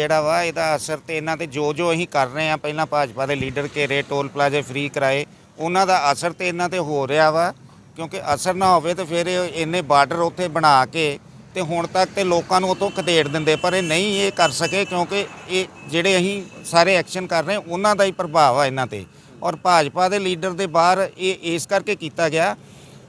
ਜਿਹੜਾ ਵਾ, ਇਹਦਾ ਅਸਰ ਤੇ ਇਹਨਾਂ ਤੇ ਜੋ ਜੋ ਅਸੀਂ ਕਰ ਰਹੇ ਆ ਪਹਿਲਾਂ ਭਾਜਪਾ ਦੇ ਲੀਡਰ ਘੇਰੇ, ਟੋਲ ਪਲਾਜ਼ੇ ਫ੍ਰੀ ਕਰਾਏ, ਉਹਨਾਂ ਦਾ ਅਸਰ ਤੇ ਇਹਨਾਂ ਤੇ ਹੋ ਰਿਹਾ ਵਾ, ਕਿਉਂਕਿ ਅਸਰ ਨਾ ਹੋਵੇ ਤੇ ਫਿਰ ਇਹ ਇੰਨੇ ਬਾਰਡਰ ਉੱਥੇ ਬਣਾ ਕੇ ਤੇ ਹੁਣ ਤੱਕ ਤੇ ਲੋਕਾਂ ਨੂੰ ਉਤੋਂ ਖਦੇੜ ਦਿੰਦੇ, ਪਰ ਇਹ ਨਹੀਂ ਇਹ ਕਰ ਸਕੇ, ਕਿਉਂਕਿ ਇਹ ਜਿਹੜੇ ਅਸੀਂ ਸਾਰੇ ਐਕਸ਼ਨ ਕਰ ਰਹੇ ਉਹਨਾਂ ਦਾ ਹੀ ਪ੍ਰਭਾਵ ਆ ਇਹਨਾਂ ਤੇ। ਔਰ ਭਾਜਪਾ ਦੇ ਲੀਡਰ ਦੇ ਬਾਹਰ ਇਹ ਇਸ ਕਰਕੇ ਕੀਤਾ ਗਿਆ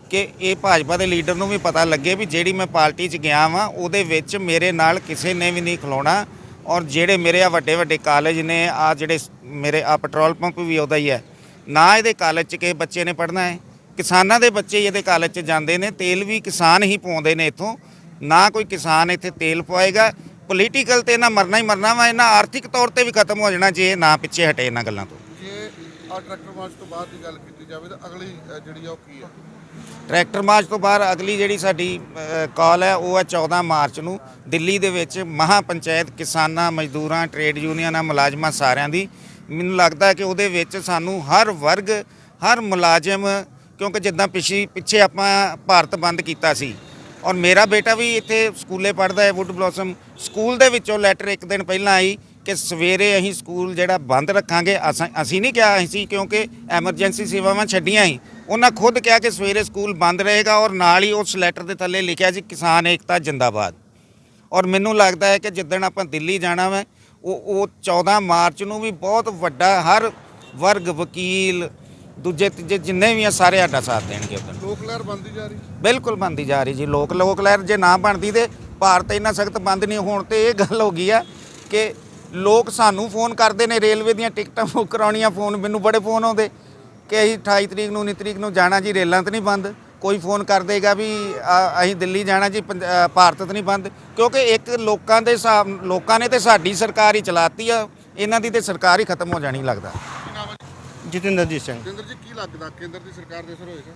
ਕਿ ਇਹ ਭਾਜਪਾ ਦੇ ਲੀਡਰ ਨੂੰ ਵੀ ਪਤਾ ਲੱਗੇ ਵੀ ਜਿਹੜੀ ਮੈਂ ਪਾਰਟੀ 'ਚ ਗਿਆ ਵਾਂ, ਉਹਦੇ ਵਿੱਚ ਮੇਰੇ ਨਾਲ ਕਿਸੇ ਨੇ ਵੀ ਨਹੀਂ ਖਲੋਣਾ ਔਰ ਜਿਹੜੇ ਮੇਰੇ ਆ ਵੱਡੇ ਵੱਡੇ ਕਾਲਜ ਨੇ, ਆ ਜਿਹੜੇ ਮੇਰੇ ਆ ਪੈਟਰੋਲ ਪੰਪ ਵੀ ਉਹਦਾ ਹੀ ਹੈ। ਨਾ ਇਹਦੇ ਕਾਲਜ 'ਚ ਕਿਸੇ ਬੱਚੇ ਨੇ ਪੜ੍ਹਨਾ ਹੈ। ਕਿਸਾਨਾਂ ਦੇ ਬੱਚੇ ਹੀ ਇਹਦੇ ਕਾਲਜ 'ਚ ਜਾਂਦੇ ਨੇ, ਤੇਲ ਵੀ ਕਿਸਾਨ ਹੀ ਪਾਉਂਦੇ ਨੇ ਇੱਥੋਂ। ਨਾ ਕੋਈ ਕਿਸਾਨ ਇੱਥੇ ਤੇਲ ਪਾਏਗਾ ਪੋਲੀਟੀਕਲ ਤੇ ਇਹਨਾਂ ਮਰਨਾ ਹੀ ਮਰਨਾ ਵਾ, ਇਹਨਾਂ ਆਰਥਿਕ ਤੌਰ ਤੇ ਵੀ ਖਤਮ ਹੋ ਜਾਣਾ ਜੇ ਨਾ ਪਿੱਛੇ ਹਟੇ ਇਹਨਾਂ ਗੱਲਾਂ ਤੋਂ। ਜੇ ਆ ਟਰੈਕਟਰ ਮਾਰਚ ਤੋਂ ਬਾਅਦ ਦੀ ਗੱਲ ਕੀਤੀ ਜਾਵੇ ਤਾਂ ਅਗਲੀ ਜਿਹੜੀ ਆ ਉਹ ਕੀ ਹੈ? ਟਰੈਕਟਰ ਮਾਰਚ ਤੋਂ ਬਾਅਦ ਅਗਲੀ ਜਿਹੜੀ ਸਾਡੀ ਕਾਲ ਹੈ, ਉਹ ਹੈ 14 ਮਾਰਚ ਨੂੰ ਦਿੱਲੀ ਦੇ ਵਿੱਚ ਮਹਾ ਪੰਚਾਇਤ ਕਿਸਾਨਾਂ ਮਜ਼ਦੂਰਾਂ ਟ੍ਰੇਡ ਯੂਨੀਅਨਾਂ ਮੁਲਾਜ਼ਮਾਂ ਸਾਰਿਆਂ ਦੀ। ਮੈਨੂੰ ਲੱਗਦਾ ਕਿ ਉਹਦੇ ਵਿੱਚ ਸਾਨੂੰ ਹਰ ਵਰਗ, ਹਰ ਮੁਲਾਜ਼ਮ, ਕਿਉਂਕਿ ਜਿੱਦਾਂ ਪਿਛੀ, ਪਿੱਛੇ ਆਪਾਂ ਭਾਰਤ ਬੰਦ ਕੀਤਾ ਸੀ, ਔਰ ਮੇਰਾ ਬੇਟਾ ਵੀ ਇੱਥੇ ਸਕੂਲੇ ਪੜ੍ਹਦਾ ਹੈ ਵੁੱਡ ਬਲੌਸਮ ਸਕੂਲ ਦੇ ਵਿੱਚੋਂ ਲੈਟਰ ਇੱਕ ਦਿਨ ਪਹਿਲਾਂ ਆਈ ਕਿ ਸਵੇਰੇ ਅਸੀਂ ਸਕੂਲ ਜਿਹੜਾ ਬੰਦ ਰੱਖਾਂਗੇ ਅਸਾਂ- ਅਸੀਂ ਨਹੀਂ ਕਿਹਾ ਅਸੀਂ ਕਿਉਂਕਿ ਐਮਰਜੈਂਸੀ ਸੇਵਾਵਾਂ ਛੱਡੀਆਂ ਸੀ ਉਹਨਾਂ ਖੁਦ ਕਿਹਾ ਕਿ ਸਵੇਰੇ ਸਕੂਲ ਬੰਦ ਰਹੇਗਾ ਔਰ ਨਾਲ ਹੀ ਉਸ ਲੈਟਰ ਦੇ ਥੱਲੇ ਲਿਖਿਆ ਸੀ ਕਿਸਾਨ ਏਕਤਾ ਜਿੰਦਾਬਾਦ। ਔਰ ਮੈਨੂੰ ਲੱਗਦਾ ਹੈ ਕਿ ਜਿੱਦਣ ਆਪਾਂ ਦਿੱਲੀ ਜਾਣਾ ਵਾ ਉਹ ਉਹ 14 ਮਾਰਚ ਨੂੰ ਵੀ ਬਹੁਤ ਵੱਡਾ ਹਰ ਵਰਗ ਵਕੀਲ ਦੂਜੇ ਤੀਜੇ ਜਿੰਨੇ ਵੀ ਆ ਸਾਰੇ ਸਾਡਾ ਸਾਥ ਦੇਣਗੇ ਉਦੋਂ ਲੋਕ ਲਹਿਰ ਬੰਦੀ ਜਾ ਰਹੀ। ਬਿਲਕੁਲ ਬਣਦੀ ਜਾ ਰਹੀ ਜੀ। ਲੋਕ ਲੋਕ ਲਹਿਰ ਜੇ ਨਾ ਬਣਦੀ ਤੇ ਭਾਰਤ ਇੰਨਾ ਸਖਤ ਬੰਦ ਨਹੀਂ ਹੋਣ ਤੇ ਇਹ ਗੱਲ ਹੋ ਗਈ ਆ ਕਿ ਲੋਕ ਸਾਨੂੰ ਫੋਨ ਕਰਦੇ ਨੇ ਰੇਲਵੇ ਦੀਆਂ ਟਿਕਟਾਂ ਬੁੱਕ ਕਰਾਉਣੀਆਂ ਫੋਨ ਮੈਨੂੰ ਬੜੇ ਫੋਨ ਆਉਂਦੇ। ਕਿ ਅਸੀਂ 28 ਤਰੀਕ ਨੂੰ 19 ਤਰੀਕ ਨੂੰ ਜਾਣਾ ਜੀ ਰੇਲਾਂ ਤੇ ਨਹੀਂ ਬੰਦ। ਕੋਈ ਫੋਨ ਕਰ ਦੇਗਾ ਵੀ ਅਸੀਂ ਦਿੱਲੀ ਜਾਣਾ ਜੀ ਭਾਰਤ ਤੇ ਨਹੀਂ ਬੰਦ। ਕਿਉਂਕਿ ਇੱਕ ਲੋਕਾਂ ਦੇ ਹਿਸਾਬ ਲੋਕਾਂ ਨੇ ਤੇ ਸਾਡੀ ਸਰਕਾਰ ਹੀ ਚਲਾਤੀ ਆ ਇਹਨਾਂ ਦੀ ਤੇ ਸਰਕਾਰ ਹੀ ਖਤਮ ਹੋ ਜਾਣੀ ਲੱਗਦਾ? ਜਤਿੰਦਰਜੀਤ ਸਿੰਘ। ਕੇਂਦਰ ਜੀ ਕੀ ਲੱਗਦਾ? ਕੇਂਦਰ ਦੀ ਸਰਕਾਰ ਦੇ ਅਸਰ ਹੋਏਗਾ?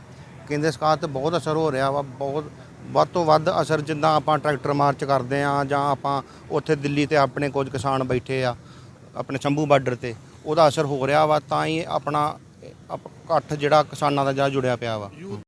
ਕੇਂਦਰ ਸਰਕਾਰ ਤੇ ਬਹੁਤ ਅਸਰ ਹੋ ਰਿਹਾ ਵਾ ਬਹੁਤ ਵੱਧ ਤੋਂ ਵੱਧ ਅਸਰ ਜਿੱਦਾਂ ਆਪਾਂ ਟਰੈਕਟਰ ਮਾਰਚ ਕਰਦੇ ਆ ਜਾਂ ਆਪਾਂ ਉੱਥੇ ਦਿੱਲੀ ਤੇ ਆਪਣੇ ਕੁਝ ਕਿਸਾਨ ਬੈਠੇ ਆ, ਆਪਣੇ ਸ਼ੰਭੂ ਬਾਰਡਰ ਤੇ, ਉਹਦਾ ਅਸਰ ਹੋ ਰਿਹਾ ਵਾ ਤਾਂ ਹੀ ਆਪਣਾ ਇਕੱਠ ਜਿਹੜਾ ਕਿਸਾਨਾਂ ਦਾ ਜਿਹੜਾ ਜੁੜਿਆ ਪਿਆ ਵਾ।